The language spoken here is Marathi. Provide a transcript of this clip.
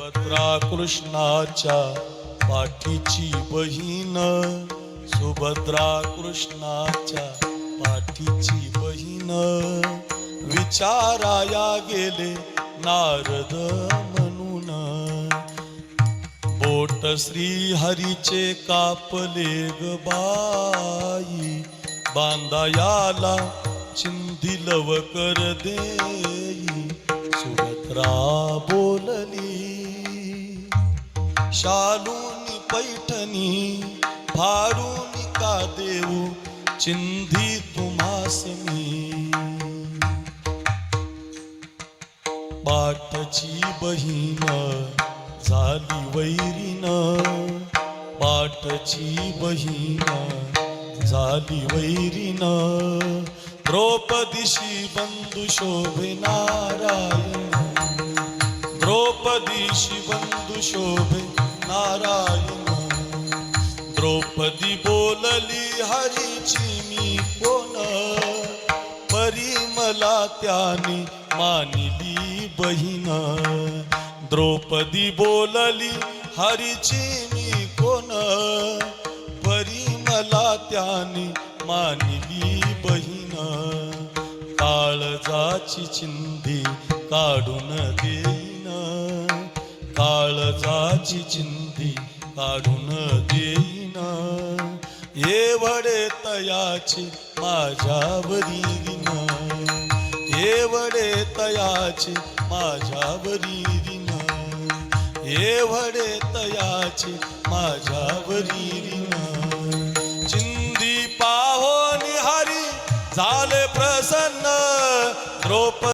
सुभद्रा कृष्णाच्या पाठीची बहीण. सुभद्रा कृष्णाच्या पाठीची बहीण. विचाराया गेले नारद म्हणून. बोट श्री हरीचे कापले ग बाई. बांधायाला चिंधी कर देई. सुभद्रा बोल शालून पैठणी फाडून का देऊ चिंधी तुम्हास मी पाठची बहीण झाली वैरीन पाठची बहीण झाली वैरीन. द्रौपदीशी बंधू शोभे नारायण द्रौपदीशी बंधू शोभे नारायण। द्रौपदी बोलली हरीची मी कोण? परी मला त्याने मानिली बहीण। द्रौपदी बोलली हरीची मी कोण? परी मला त्याने मानिली बहीण। काळजाची चिंधी काढून दे। काळजाची चिंती काढून देईना. एवढे तयाची माझ्यावरी ये वडे तयाचे माझ्यावरी ये वडे तयाचे माझ्यावरी विना चिंदी पाहो निहारी झाले प्रसन्न. द्रोप